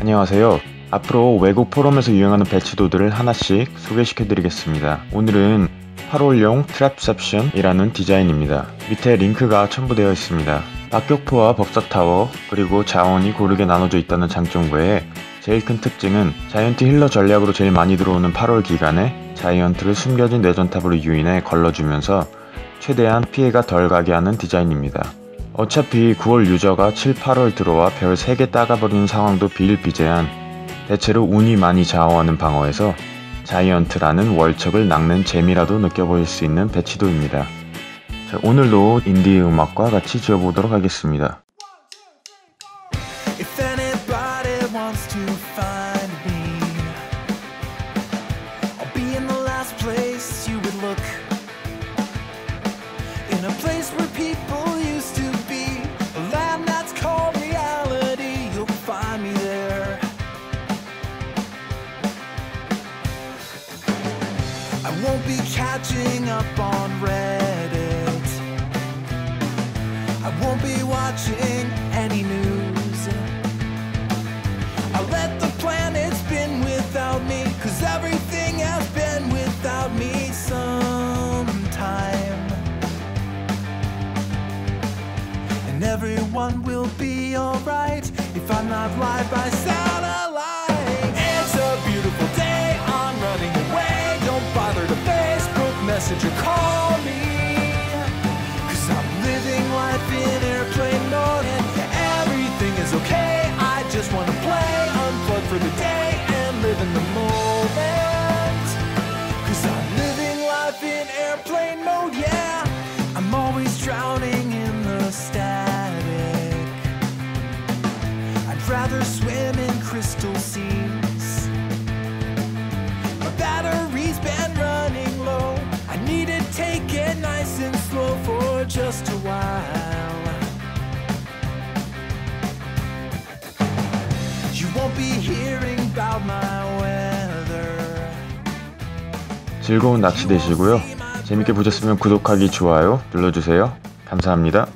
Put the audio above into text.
안녕하세요. 앞으로 외국 포럼에서 유행하는 배치도들을 하나씩 소개시켜 드리겠습니다. 오늘은 8월용 트랩셉션이라는 디자인입니다. 밑에 링크가 첨부되어 있습니다. 박격포와 법사타워 그리고 자원이 고르게 나눠져 있다는 장점 외에 제일 큰 특징은 자이언트 힐러 전략으로 제일 많이 들어오는 8월 기간에 자이언트를 숨겨진 내전탑으로 유인해 걸러주면서 최대한 피해가 덜 가게 하는 디자인입니다. 어차피 9월 유저가 7, 8월 들어와 별 3개 따가버리는 상황도 비일비재한 대체로 운이 많이 좌우하는 방어에서 자이언트라는 월척을 낚는 재미라도 느껴보일 수 있는 배치도입니다. 자, 오늘도 인디 음악과 같이 지어보도록 하겠습니다. Catching up on Reddit. I won't be watching any news. I'll let the planet spin without me, cause everything has been without me sometime. And everyone will be alright if I'm not live by satellite. Message or call me. Cause I'm living life in airplane mode and everything is okay. I just wanna play, unplug for the day and live in the moment. Cause I'm living life in airplane mode, yeah. I'm always drowning in the static. I'd rather swim in crystal seas. 즐거운 낚시 되시고요. 재밌게 보셨으면 구독하기, 좋아요 눌러주세요. 감사합니다.